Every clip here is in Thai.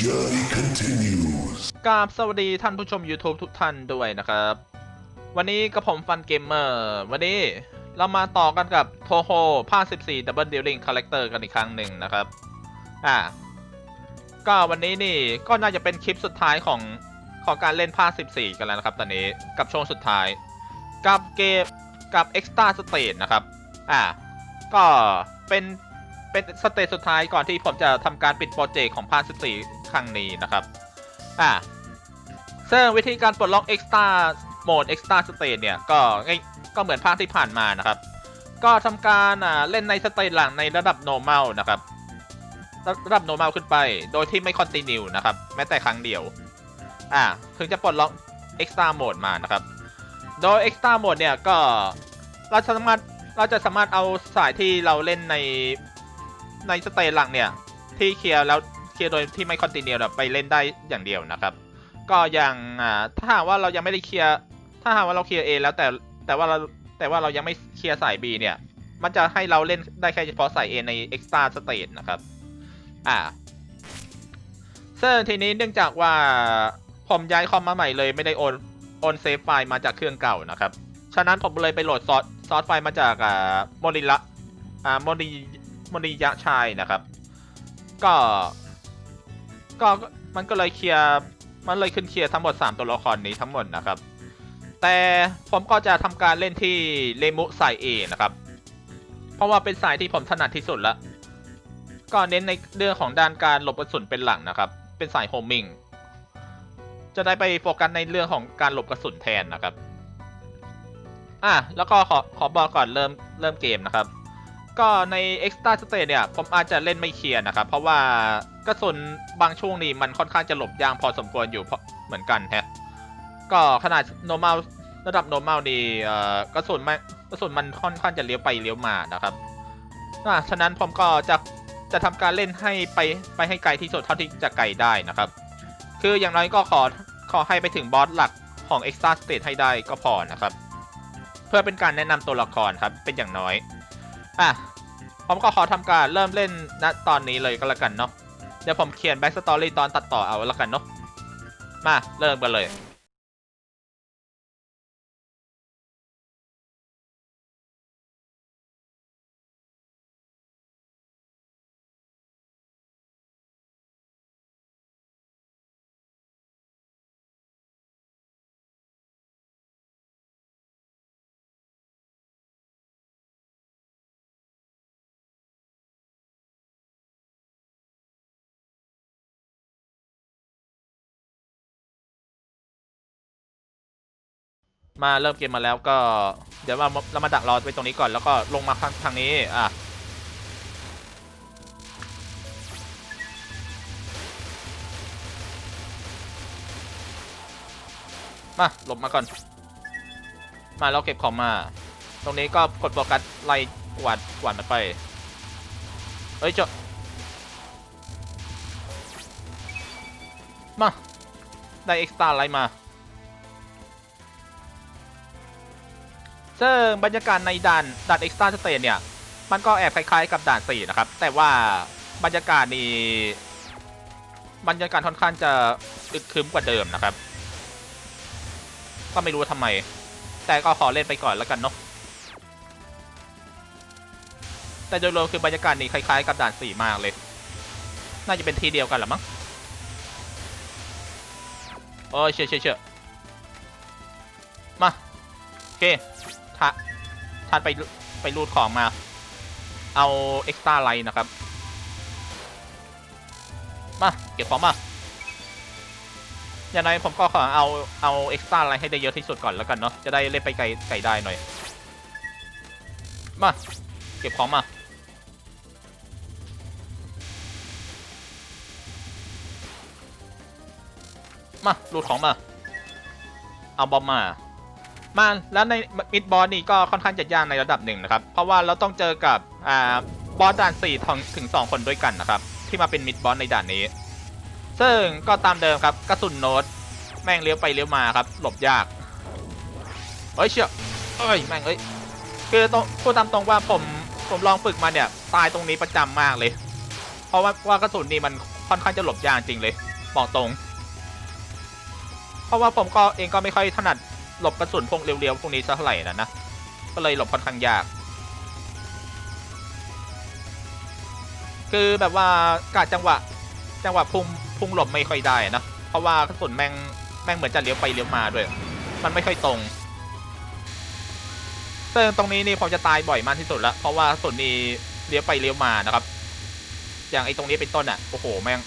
Journey continues. กราบสวัสดีท่านผู้ชม YouTube ทุกท่านด้วยนะครับ วันนี้กับผมฟันเกมเมอร์วันนี้เรามาต่อกันกับโทโฮภาค 14 Double Dealing Character กันอีกครั้งหนึ่งนะครับ อ่า ก็วันนี้นี่ก็น่าจะเป็นคลิปสุดท้ายของของการเล่นภาค 14 กันแล้วนะครับ ตอนนี้กับช่วงสุดท้าย กับเกมกับ Extra Stage นะครับ อ่า ก็เป็นเป็นสเตจสุดท้ายก่อนที่ผมจะทำการปิดโปรเจกต์ของภาค 14 ครั้งนี้นะครับอ่าซึ่งวิธีการปลดล็อก Extra Mode Extra Stage เนี่ยก็ง่ายก็เหมือนภาคที่ผ่านมานะครับ ก็ทำการอ่าเล่นในสเตจหลังในระดับ normal นะครับระระดับ normal ขึ้นไป โดยที่ไม่ continue นะครับ แม้แต่ครั้งเดียว อ่าถึงจะปลดล็อก Extra Mode มานะครับ โดย Extra Mode เนี่ยก็เราสามารถเราจะสามารถเอาสายที่เราเล่นในในสเตจหลังเนี่ย ที่เคลียร์แล้ว ลียร์โดยที่ไม่คอนติเนียไปเล่นได้อย่างเดียวนะครับ ก็อย่างถ้าหากว่าเรายังไม่ได้เคลียร์ถ้าหากว่าเราเคลียร์ A แล้วแต่แต่ว่าเราแต่ว่าเรายังไม่เคลียร์สาย B เนี่ย มันจะให้เราเล่นได้แค่เฉพาะสาย A ใน Extra Stage นะครับ อ่าซึ่งทีนี้เนื่องจากว่าผมย้ายคอมมาใหม่เลยไม่ได้โอนโอนเซฟไฟล์มาจากเครื่องเก่านะครับ ฉะนั้นผมเลยไปโหลดซอสซอสไฟล์มาจากอ่าโมดิละอ่าโมดิโมดิยะชายนะครับ ก็ ก็มันก็เลยเคลียร์มันเลยขึ้นเคลียร์ทั้งหมด 3 ตัวละครนี้ทั้งหมดนะครับ แต่ผมก็จะทำการเล่นที่เลมุสายเอนะครับ เพราะว่าเป็นสายที่ผมถนัดที่สุดละก็เน้นในเรื่องของด้านการหลบกระสุนเป็นหลักนะครับ เป็นสายโฮมมิงจะได้ไปโฟกัสในเรื่องของการหลบกระสุนแทนนะครับ อะแล้วก็ขอขอบอกก่อนเริ่มเริ่มเกมนะครับ ก็ใน Extra Stage เนี่ย ผมอาจจะเล่นไม่เคลียร์นะครับ เพราะว่ากระสุนบางช่วงนี้มันค่อนข้างจะหลบยากพอสมควรอยู่เหมือนกันแฮะก็ขนาด normal ระดับ normal นี่กระสุนมันกระสุนมันค่อนข้างจะเลี้ยวไปเลี้ยวมานะครับะฉะนั้นผมก็จะจะทำการเล่นให้ไปไปให้ไกลที่สุดเท่าที่จะไกลได้นะครับ คืออย่างน้อยก็ขอขอให้ไปถึงบอสหลักของ Extra Stage ให้ได้ก็พอนะครับ เพื่อเป็นการแนะนำตัวละครครับเป็นอย่างน้อย อะ ผมก็ขอทำการเริ่มเล่นณตอนนี้เลยก็แล้วกันเนาะ เดี๋ยวผมเขียนแบ็กสตอรี่ตอนตัดต่อเอาแล้วกันเนาะ มา เริ่มกันเลย มาเริ่มเกมมาแล้วก็เดี๋ยวมาเรามาดักรอไว้ตรงนี้ก่อนแล้วก็ลงมาทางทางนี้อะมาหลบมาก่อน มาเราเก็บของมา ตรงนี้ก็กดโฟกัสไล่กวาดกวาดมันไปเฮ้ยเจ้ามา ได้เอ็กซ์ตาอะไรมา ซึ่งบรรยากาศในด่านด่านเอ็กซ์ตร้าสเตนเนี่ย มันก็แอบคล้ายๆกับด่านสี่นะครับ แต่ว่าบรรยากาศนี่บรรยากาศค่อนข้างจะอึดคึมกว่าเดิมนะครับ ก็ไม่รู้ว่าทำไม แต่ก็ขอเล่นไปก่อนแล้วกันเนาะแต่โดยรวมคือบรรยากาศนี่คล้ายๆกับด่านสี่มากเลย น่าจะเป็นทีเดียวกันหรือมั้งโอ้ยเชื่อเชื่อเชื่อมา โอเค ทาทานไปไปรูดของมา เอาเอ็กซ์ตร้าไลท์นะครับ มา เก็บของมา อย่างไรผมก็ขอเอาเอาเอ็กซ์ตร้าไลท์ให้ได้เยอะที่สุดก่อนแล้วกันเนาะ จะได้เล่นไปไกลไกลได้หน่อย มา เก็บของมามารูดของมา เอาบอมมา มาแล้วในมิดบอสนี่ก็ค่อนข้างจะยากในระดับหนึ่งนะครับ เพราะว่าเราต้องเจอกับอ่าบอสด่านสี่ถึงถึง 2 คนด้วยกันนะครับ ที่มาเป็นมิดบอสในด่านนี้ ซึ่งก็ตามเดิมครับกระสุนโน้ตแม่งเลี้ยวไปเลี้ยวมาครับ หลบยากเฮ้ยเชี่ยเอ้ยแม่งเอ้ยคือต้องพูดตามตรงว่าผมผมลองฝึกมาเนี่ยตายตรงนี้ประจำมากเลย เพราะว่าว่ากระสุนนี่มันค่อนข้างจะหลบยากจริงเลยบอกตรง เพราะว่าผมก็เองก็ไม่ค่อยถนัด หลบกระสุนพวกเรียวๆพวกนี้สักเท่าไหร่นะนะ ก็เลยหลบค่อนข้างยาก คือแบบว่ากาจังหวะ จังหวะพุ่งพุ่งหลบไม่ค่อยได้นะ เพราะว่ากระสุนแม่งแม่งเหมือนจะเลี้ยวไปเลี้ยวมาด้วย มันไม่ค่อยตรงซึ่งตรงนี้นี่ผมจะตายบ่อยมากที่สุดละเพราะว่ากระสุนนี่เลี้ยวไปเลี้ยวมานะครับ อย่างไอ้ตรงนี้เป็นต้นอะโอ้โหแม่ง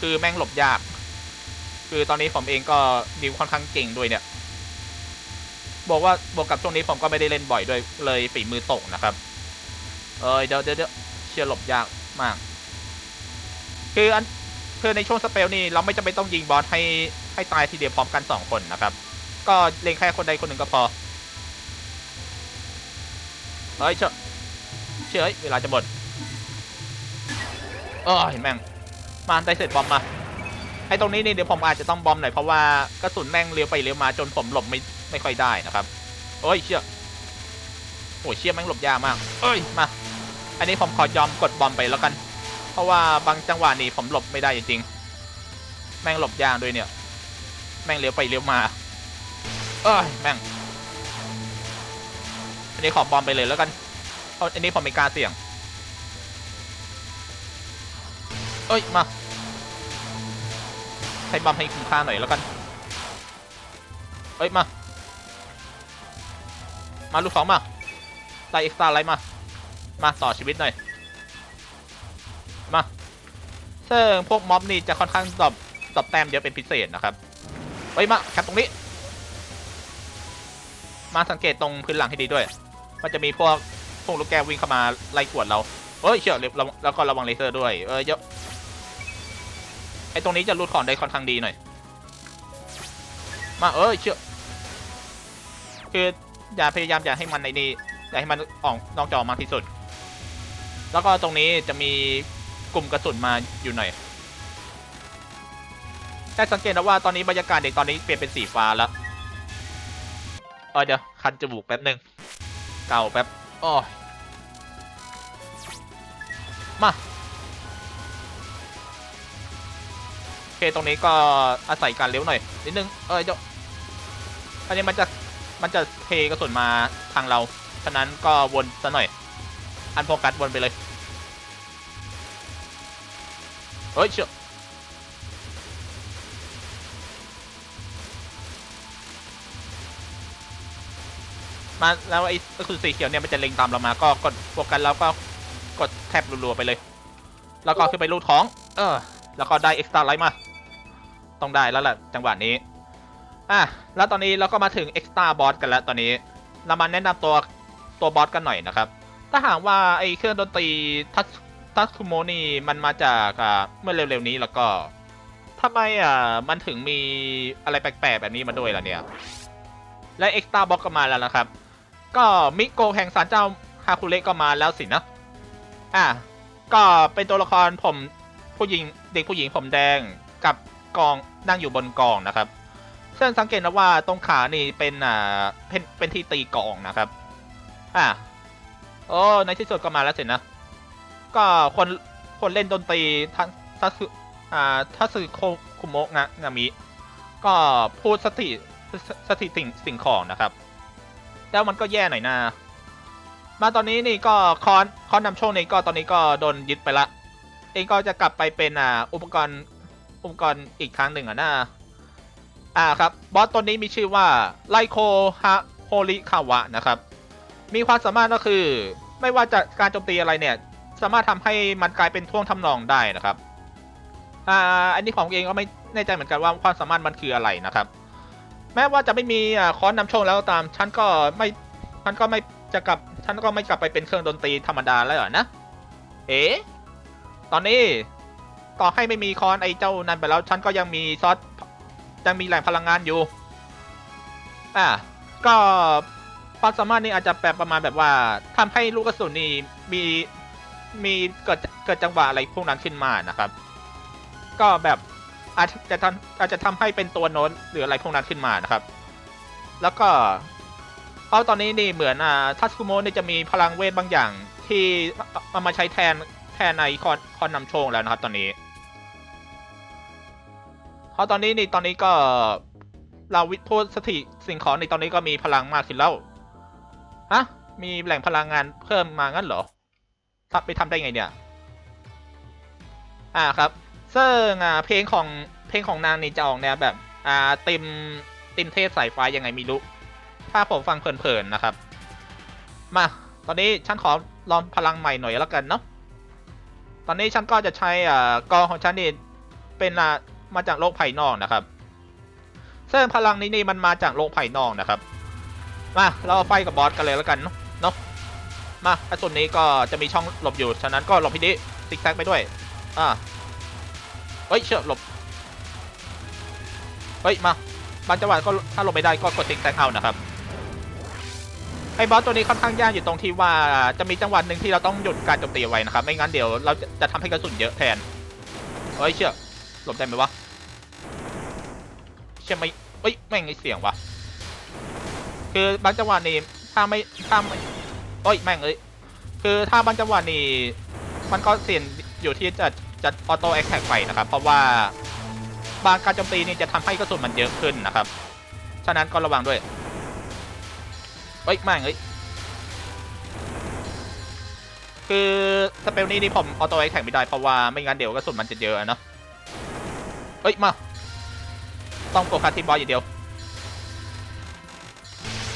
คือแม่งหลบยาก คือตอนนี้ผมเองก็ดิวค่อนข้างเก่งด้วยเนี่ย บอกว่าบวกกับช่วงนี้ผมก็ไม่ได้เล่นบ่อยด้วยเลยฝีมือตกนะครับ เออเดี๋ยเดี๋ยวเดี๋ยวเชียร์หลบยากมาก คืออันคือในช่วงสเปลนี่เราไม่จำเป็นต้องยิงบอสให้ให้ตายทีเดียวพร้อมกันสองคนนะครับ ก็เล็งแค่คนใดคนหนึ่งก็พอ เฮ้ยเชื่อเชื่อเฮ้ยเวลาจะหมดเออเห็นแม่ง มาได้เสร็จบอมมาไอ้ตรงนี้นี่เดี๋ยวผมอาจจะต้องบอมหน่อยเพราะว่ากระสุนแม่งเลี้ยวไปเลี้ยวมาจนผมหลบไม่ ไม่ค่อยได้นะครับเอ้ยเชื่อโอ้ยเชี่ยแม่งหลบยากมากเอ้ยมา อันนี้ผมขอยอมกดบอมไปแล้วกัน เพราะว่าบางจังหวะนี้ผมหลบไม่ได้จริงๆแม่งหลบยากด้วยเนี่ย แม่งเลี้ยวไปเลี้ยวมาเอ้ยแม่ง อันนี้ขอบอมไปเลยแล้วกันเพราะอันนี้ผมไม่กล้าเสี่ยงเอ้ยมาใช้บอมให้คุ้มค่าหน่อยแล้วกันเอ้ยมา มาลูกสองมาไล่เอ็กซ์ตร้าไล่มา มาต่อชีวิตหน่อย มาซึ่งพวกม็อบนี่จะค่อนข้างตอบตอบแต้มเยอะเป็นพิเศษนะครับเฮ้ยมาแคปตรงนี้ มาสังเกตตรงพื้นหลังให้ดีด้วย มันจะมีพวกพวกลูกแก้ววิ่งเข้ามาไล่กวดเราเฮ้ยเชี่ยระวังแล้วก็ระวังเลเซอร์ด้วย เออเยอะไอตรงนี้จะรูดของได้ค่อนข้างดีหน่อย มาเอ้ยเชื่อคือ อย่าพยายามอย่าให้มันในนี้อย่าให้มันออกนอกจอมากที่สุด แล้วก็ตรงนี้จะมีกลุ่มกระสุนมาอยู่หน่อยแต่สังเกตนะว่าตอนนี้บรรยากาศเด็กตอนนี้เปลี่ยนเป็นสีฟ้าแล้วเออเดี๋ยวคันจมูกแป๊บหนึ่งเก่าแป๊บอ้อมาโอเคตรงนี้ก็อาศัยการเลี้ยวหน่อยนิดนึงเออเดี๋ยวอันนี้มันจะ มันจะเทกระสุนมาทางเรา ฉะนั้นก็วนซะหน่อย อันโฟกัสวนไปเลย เฮ้ยเชื่อมาแล้วไอ้กระสุนสีเขียวเนี่ยมันจะเล็งตามเรามา ก็กดโฟกัสแล้วก็กดแทบรัวๆไปเลย แล้วก็ขึ้นไปรูดของ เออ แล้วก็ได้เอ็กซ์ตร้าไลท์มา ต้องได้แล้วแหละจังหวะนี้ อะแล้วตอนนี้เราก็มาถึงเอ็กซ์ตร้าบอสกันแล้วตอนนี้ เรามาแนะนำตัวตัวบอสกันหน่อยนะครับ ถ้าหากว่าไอ้เครื่องดนตรีทัสทัสคุโมนี่มันมาจากเมื่อเร็วๆนี้แล้วก็ทำไมอะมันถึงมีอะไรแปลกๆแบบนี้มาด้วยล่ะเนี่ย และเอ็กซ์ตร้าบอสก็มาแล้วนะครับ ก็มิโกแห่งศาลเจ้าฮาคุเระก็มาแล้วสินะ อะ ก็เป็นตัวละครผมผู้หญิงเด็กผู้หญิงผมแดงกับกองนั่งอยู่บนกองนะครับ ซึ่งสังเกตนะว่าตรงขานี่เป็นอ่าเป็นเป็นที่ตีกองนะครับ อะโอ้ในที่สุดก็มาแล้วสินะ ก็คนคนเล่นดนตรีทัทัสึอ่าทัสึโคคุโมะงะงามิก็พูดสถิสติสิ่งสิ่งของนะครับ แล้วมันก็แย่หน่อยนะมาตอนนี้นี่ก็คอนคอนนำโชคนี่ก็ตอนนี้ก็โดนยึดไปละเองก็จะกลับไปเป็นอ่าอุปกรณ์อุปกรณ์อีกครั้งหนึ่งอะนะ อ่าครับ บอสตัวนี้มีชื่อว่าไลโคฮะโฮริคาวะนะครับ มีความสามารถก็คือ ไม่ว่าจะการโจมตีอะไรเนี่ย สามารถทำให้มันกลายเป็นท่วงทำนองได้นะครับ อ่า อันนี้ของเองก็ไม่แน่ใจเหมือนกันว่าความสามารถมันคืออะไรนะครับ แม้ว่าจะไม่มีอ่าคอนนำโชคแล้วตามฉันก็ไม่ฉันก็ไม่จะกลับฉันก็ไม่กลับไปเป็นเครื่องดนตรีธรรมดาแล้วหรอนะ เอ๋ตอนนี้ต่อให้ไม่มีค้อนไอ้เจ้านั่นไปแล้วฉันก็ยังมีซอส ยังมีแหล่งพลังงานอยู่ อะก็ความสามารถนี้อาจจะแปลประมาณแบบว่าทำให้ลูกกระสุนนี่มีมีเกิดเกิดจังหวะอะไรพวกนั้นขึ้นมานะครับ ก็แบบอาจจะทำอาจจะทำให้เป็นตัวโน้นหรืออะไรพวกนั้นขึ้นมานะครับ แล้วก็เพราะตอนนี้นี่เหมือนอ่าทัสคุโมนี่จะมีพลังเวทบางอย่างที่เอามาใช้แทนแทนในคอนคอนนำโชคแล้วนะครับ ตอนนี้ เพราะตอนนี้นี่ตอนนี้ก็เราวิพูดสถิสิ่งของในตอนนี้ก็มีพลังมากขึ้นแล้ว ฮะ มีแหล่งพลังงานเพิ่มมางั้นเหรอทำไปทำได้ไงเนี่ย อ่าครับ ซึ่งอ่าเพลงของเพลงของนางนี่จะออกแนวแบบ อ่าติมติมเทพสายฟ้ายังไงไม่รู้ ถ้าผมฟังเพลินๆนะครับ มา ตอนนี้ฉันขอลองพลังใหม่หน่อยแล้วกันเนาะ ตอนนี้ฉันก็จะใช้อ่ากองของฉันนี่เป็นอ่า มาจากโลกภายนอกนะครับซึ่งพลังนี้นี่มันมาจากโลกภายนอกนะครับ มาเราไฟกับบอสกันเลยแล้วกันเนาะมาไอ้ส่วนนี้ก็จะมีช่องหลบอยู่ฉะนั้นก็หลบพี่ดิซิกแซกไปด้วยอ่าเฮ้ยเชื่อหลบเฮ้ยมาบางจังหวะก็ถ้าหลบไม่ได้ก็กดซิกแซกเอานะครับไอ้บอสตัวนี้ค่อนข้างยากอยู่ตรงที่ว่าจะมีจังหวะหนึ่งที่เราต้องหยุดการโจมตีไว้นะครับ ไม่งั้นเดี๋ยวเราจะจะทำให้กระสุนเยอะแทนเฮ้ยเชื่อ หลบได้ไหมวะเชื่อไม่เฮ้ยแม่งไอเสียงวะคือบางจังหวะนี่ถ้าไม่ถ้าไม่เอ้ยแม่งเอ้ยคือถ้าบางจังหวะนี่มันก็เสี่ยงอยู่ที่จะจะออโต้แอคแท็กไปนะครับ เพราะว่าบางการโจมตีนี่จะทำให้กระสุนมันเยอะขึ้นนะครับ ฉะนั้นก็ระวังด้วยเฮ้ยแม่งเอ้ยคือสเปลนี้นี่ผมออโต้แอคแท็กไม่ได้เพราะว่าไม่งั้นเดี๋ยวกระสุนมันจะเยอะอะเนาะ เฮ้ยมา ต้องโฟกัสที่บอสอย่างเดียว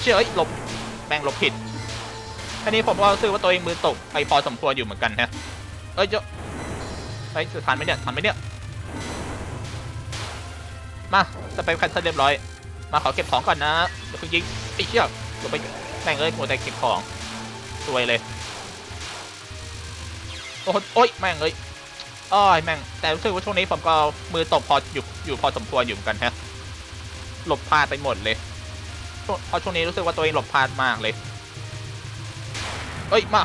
เชื่อเอ้ยหลบแม่งหลบผิดอันนี้ผมก็รู้สึกว่าตัวเองมือตกไอพอสมควรอยู่เหมือนกันฮะเอ้ยเจ้าเฮ้ยสุดทันไหมเนี่ยทันไหมเนี่ย มาสเปลคันเซลเรียบร้อย มาขอเก็บของก่อนนะเดี๋ยวเพิ่งยิงไอ้เชี่ยลงไปแม่งเอ้ยโมแต่เก็บของสวยเลย โอ้โหโอ้ยแม่งเอ้ย อ้อยแม่ง แต่รู้สึกว่าช่วงนี้ผมก็มือตกพออยู่อยู่พอสมควรอยู่เหมือนกันฮะ หลบพลาดไปหมดเลยเพราะช่วงนี้รู้สึกว่าตัวเองหลบพลาดมากเลย เอ้ย มา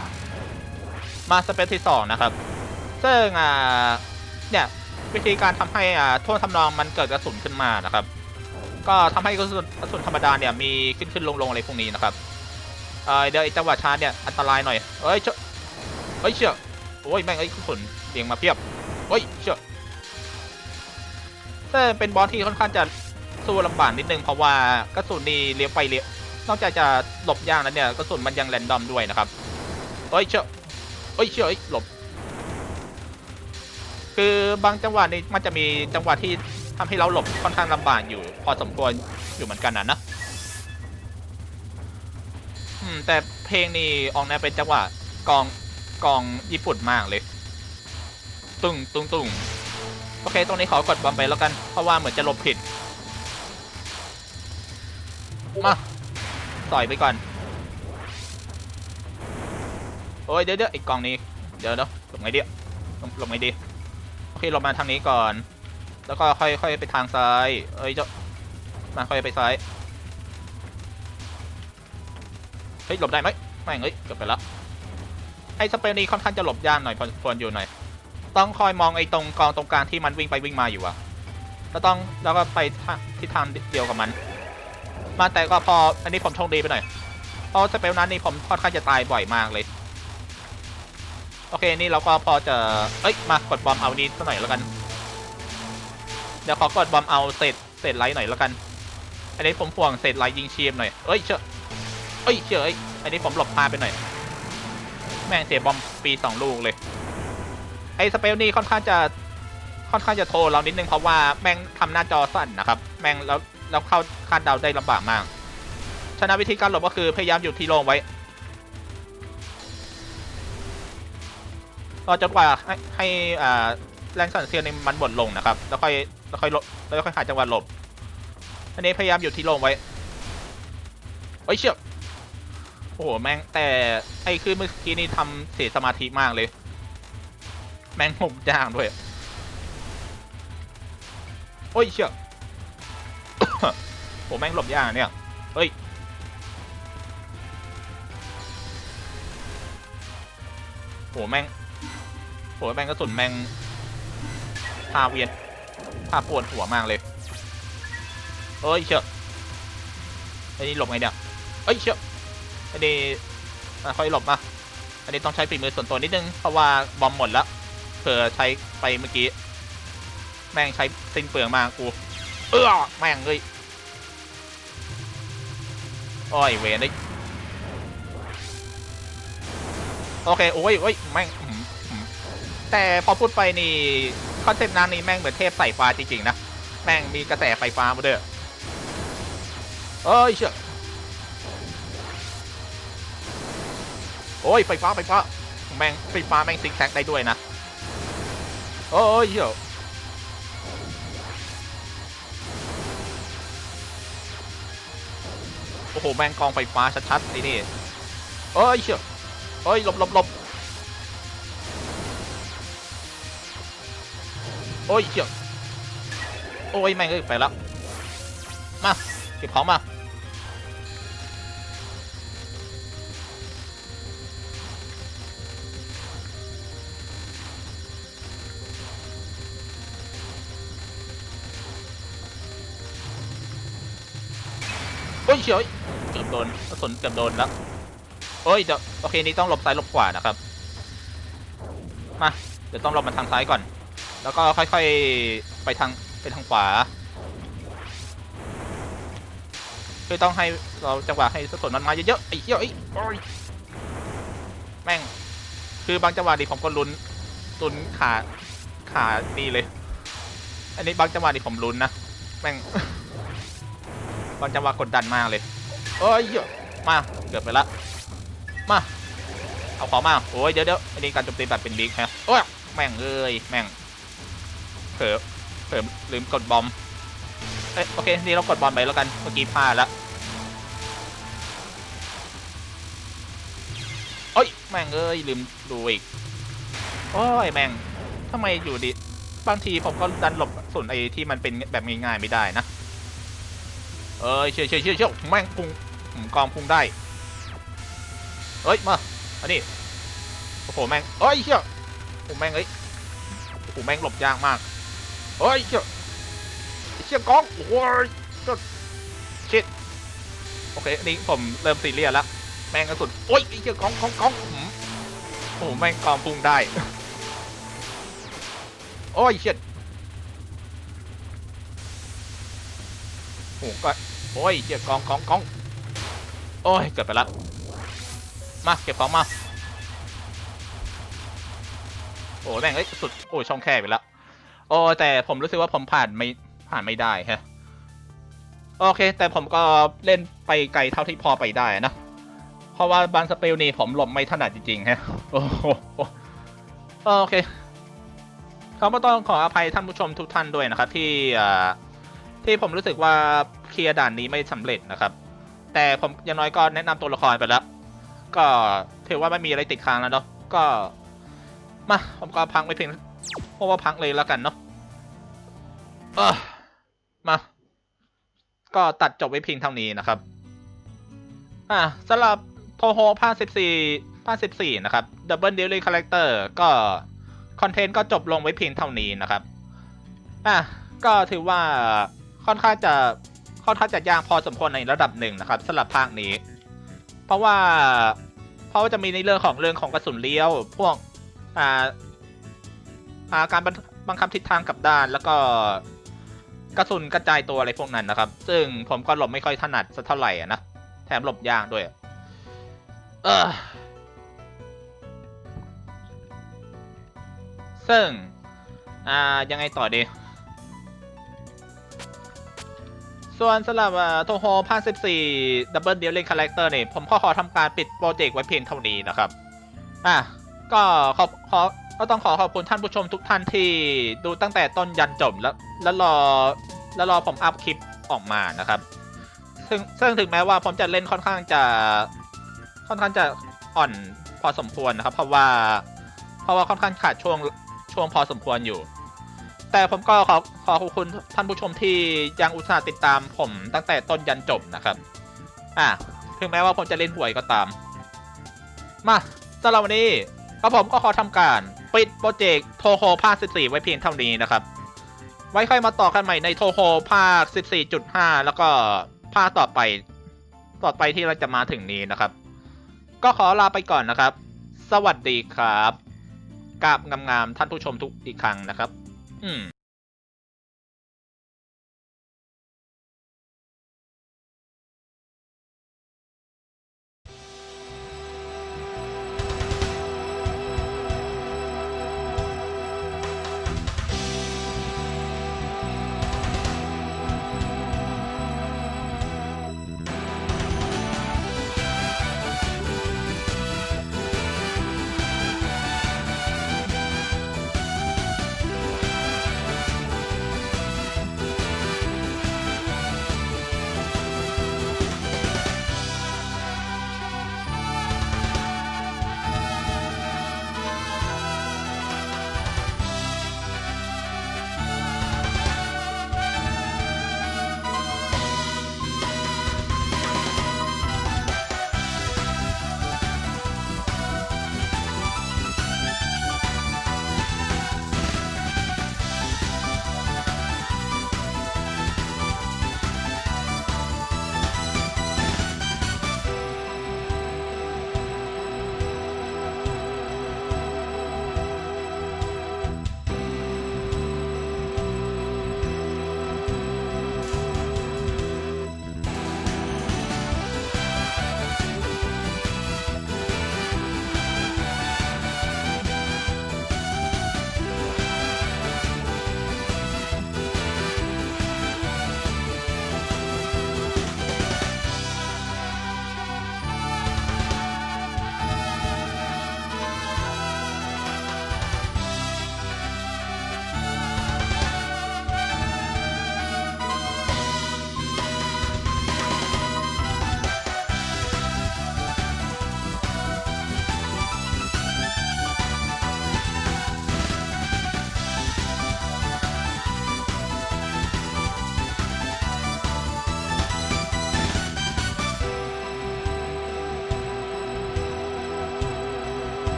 มาสเปซที่สองนะครับ ซึ่งอ่า เนี่ย วิธีการทำให้อ่าโทษทำนองมันเกิดกระสุนขึ้นมานะครับ ก็ทำให้กระสุนกระสุนธรรมดาเนี่ยมีขึ้นขึ้นลงลงอะไรพวกนี้นะครับเออเดี๋ยวไอ้จังหวะชาร์จเนี่ยอันตรายหน่อย เอ้ยเชื่อเฮ้ยเชื่อโอ้ยแม่งไอ้กระสุน เรียงมาเพียบเฮ้ยเชื่อแต่เป็นบอสที่ค่อนข้างจะสู้ลำบากนิดนึงเพราะว่ากระสุนนี่เลี้ยวไปเลี้ยวนอกจากจะหลบยากแล้วเนี่ยกระสุนมันยังแรนดอมด้วยนะครับเฮ้ยเชื่อเฮ้ยเชื่อเฮ้ยหลบ คือบางจังหวะนี่มันจะมีจังหวะที่ทำให้เราหลบค่อนข้างลำบากอยู่ พอสมควรอยู่เหมือนกันนะนะแต่เพลงนี่ออกแนวเป็นจังหวะกองกองญี่ปุ่นมากเลย ตึงตึงตึงโอเค ตรงนี้ขอกดบอมไปแล้วกัน เพราะว่าเหมือนจะหลบผิด มาต่อยไปก่อน โอ้ยเดี๋ยวเดี๋ยวไอ้กองนี้ เดี๋ยวเดี๋ยวหลบไงดีหลบหลบไงดี โอเคเรามาทางนี้ก่อน แล้วก็ค่อยค่อยไปทางซ้าย เอ้ยเจ้ามาค่อยไปซ้าย เฮ้ยหลบได้ไหมไม่เอ้ยเกือบไปแล้วไอ้สเปรนี้ค่อนข้างจะหลบยากหน่อยพอควรอยู่หน่อย ต้องคอยมองไอ้ตรงกองตรงกลางที่มันวิ่งไปวิ่งมาอยู่อะแล้วต้องแล้วก็ไปทิศทางเดียวกับมัน มาแต่ก็พออันนี้ผมโชคดีไปหน่อยเพราะสเปลนั้นนี่ผมค่อนข้างจะตายบ่อยมากเลย โอเคนี่เราก็พอจะเอ้ยมากดบอมเอานี้สักหน่อยแล้วกัน เดี๋ยวขอกดบอมเอาเศษเศษไลท์หน่อยแล้วกัน อันนี้ผมห่วงเศษไลท์ยิงเชียมหน่อยเอ้ยเชื่อเอ้ยเชื่อเอ้ยอันนี้ผมหลบพลาดไปหน่อย แม่งเสียบอมปีสองลูกเลย ไอ้สเปลนี่ค่อนข้างจะค่อนข้างจะโทรเรานิดนึงเพราะว่าแม่งทำหน้าจอสั่นนะครับ แม่งแล้วแล้วเข้าคาดเดาได้ลำบากมากฉะนั้นวิธีการหลบก็คือพยายามอยู่ที่โล่งไว้รอจนกว่าให้ให้อ่าแรงสั่นเทือนในมันบดลงนะครับ แล้วค่อยแล้วค่อยหลบแล้วค่อยหาจังหวะหลบ อันนี้พยายามอยู่ที่โล่งไว้เฮ้ยเชี่ยโอ้โหแม่งแต่ไอ้คือเมื่อกี้นี่ทำเสียสมาธิมากเลย แม่งหมยากด้วย โอ้ยเชี่ยโอ้แม่งหลบยากเนี่ย เฮ้ย โหแม่งโหแม่งกระสุนแม่งพาเวียนพาปวดหัวมากเลยเอ้ยเชื่ออันนี้หลบไงเนี่ยเอ้ยเชื่ออันนี้อะค่อยหลบมาอันนี้ต้องใช้ฝีมือส่วนตัวนิดนึงเพราะว่าบอมหมดแล้ว เผื่อใช้ไปเมื่อกี้ แม่งใช้สิ้นเปลืองมากกู เออแม่งเลยโอ้ยเวนเลยโอเคโอ้ยโอ้ยแม่งแต่พอพูดไปนี่คอนเซ็ปต์นั้นนี่แม่งเหมือนเทพใส่ฟ้าจริงๆนะแม่งมีกระแสไฟฟ้ามาเด้วยเอ้ยเชื่อโอ้ยไฟฟ้าไฟฟ้าแม่งไฟฟ้าแม่งซิกแซกได้ด้วยนะ โอ้ยเชื่อโอ้โห แมงกองไฟฟ้าชัดๆไอ้นี่เอ้ยเชื่อเอ้ยหลบหลบหลบโอ้ยเชื่อโอ้ยแม่งเอ้ยไปแล้วมาเก็บของมา เฉยเกือบโดนกระสุนเกือบโดนแล้วโอ้ยเดี๋ยวโอเคนี่ต้องหลบซ้ายหลบขวานะครับมาเดี๋ยวต้องหลบมาทางซ้ายก่อน แล้วก็ค่อยๆไปทางไปทางขวาคือต้องให้เราจังหวะให้สกนมันมาเยอะๆไอ้เหี้ยไอ้ยแม่ง คือบางจังหวะดิผมก็ลุ้นลุ้นขาขาดีเลย อันนี้บางจังหวะดิผมลุ้นนะแม่ง บางจังหวะกดดันมากเลยโอ้ยเหี้ยมาเกือบไปละมาเอาของมาโอ้ยเดี๋ยวเดี๋ยวอันนี้การโจมตีแบบเป็นลีกฮะโอ้ยแม่งเอ้ยแม่งเผลอเผลอลืมกดบอมเอ้ยโอเคนี่เรากดบอลไปแล้วกันเมื่อกี้พลาดล้วโอ้ยแม่งเอ้ยลืมดูอีกโอ้ยแม่งทำไมอยู่ดีบางทีผมก็ดันหลบส่วนไอ้ที่มันเป็นแบบง่ายๆไม่ได้นะ เอ้ยเชี่ยเชี่ยเชี่ยเชี่ยแม่งพุ่งกองพุ่งได้ เอ้ย มา อันนี้ โอ้โห แม่งเอ้ยเชี่ยโอ้แม่งเอ้ยโอ้แม่งหลบยากมากเอ้ยเชี่ยเชี่ยกองโอ้ยก็ชิดโอเค อันนี้ผมเริ่มซีเรียสแล้ว แม่งกระสุนโอ้ยเชี่ยกองกองกองหืมโอ้โหแม่งกองพุ่งได้ โอ้ยเชี่ยโอ้ก็ โอ้ยเชี่ยกองกองกองโอ้ยเกิดไปละมาเก็บของมาโอ้แม่งเอ้ยสุดโอ้ยช่องแคบไปแล้วโอ้แต่ผมรู้สึกว่าผมผ่านไม่ผ่านไม่ได้ฮะโอเค แต่ผมก็เล่นไปไกลเท่าที่พอไปได้นะ เพราะว่าบางสเปลนี่ผมหลบไม่ถนัดจริงๆฮะโอ้โหโอเคเขาก็ต้องขออภัยท่านผู้ชมทุกท่านด้วยนะครับที่ที่ผมรู้สึกว่า เคลียร์ด่านนี้ไม่สำเร็จนะครับ แต่ผมอยังน้อยก็แนะนำตัวละครไปแล้ว ก็ถือว่าไม่มีอะไรติดค้างแล้วเนาะก็มาผมก็พังไปเพียงเพราะว่าพังเลยแล้วกันเนาะเออมา ก็ตัดจบไว้เพียงเท่านี้นะครับ อ่าสำหรับโทโฮภาค14ภาค14 นะครับ Double Daily Character ก็คอนเทนต์ก็จบลงไว้เพียงเท่านี้นะครับ อะ ก็ถือว่าค่อนข้างจะ ค่อนข้างจะยากพอสมควรในระดับหนึ่งนะครับสำหรับภาคนี้ เพราะว่าเพราะว่าจะมีในเรื่องของเรื่องของกระสุนเลี้ยว พวกอ่าอ่าการบังคับทิศทางกับด้านแล้วก็กระสุนกระจายตัวอะไรพวกนั้นนะครับ ซึ่งผมก็หลบไม่ค่อยถนัดสักเท่าไหร่นะ แถมหลบยากด้วย เออซึ่ง อ่า ยังไงต่อดี ส่วนสำหรับโทโฮภาค14 Double Dealing Character เนี่ยผมก็ขอทำการปิดโปรเจกต์ไว้เพียงเท่านี้นะครับ อะ ก็ขอขอก็ต้องขอขอบคุณท่านผู้ชมทุกท่านที่ดูตั้งแต่ต้นยันจบแล้วแล้วรอแล้วรอผมอัพคลิปออกมานะครับ ซึ่งซึ่งถึงแม้ว่าผมจะเล่นค่อนข้างจะค่อนข้างจะอ่อนพอสมควรนะครับ เพราะว่าเพราะว่าค่อนข้างขาดช่วงช่วงพอสมควรอยู่ แต่ผมก็ขอขอขอบคุณท่านผู้ชมที่ยังอุตส่าห์ติดตามผมตั้งแต่ต้นยันจบนะครับ อะถึงแม้ว่าผมจะเล่นหวยก็ตาม มาสำหรับวันนี้ก็ผมก็ขอทำการปิดโปรเจกต์โทโฮภาค 14 ไว้เพียงเท่านี้นะครับ ไว้ค่อยมาต่อกันใหม่ในโทโฮภาค 14.5 แล้วก็ภาคต่อไป ต่อไปที่เราจะมาถึงนี้นะครับ ก็ขอลาไปก่อนนะครับ สวัสดีครับกราบงามๆท่านผู้ชมทุกอีกครั้งนะครับ Hmm.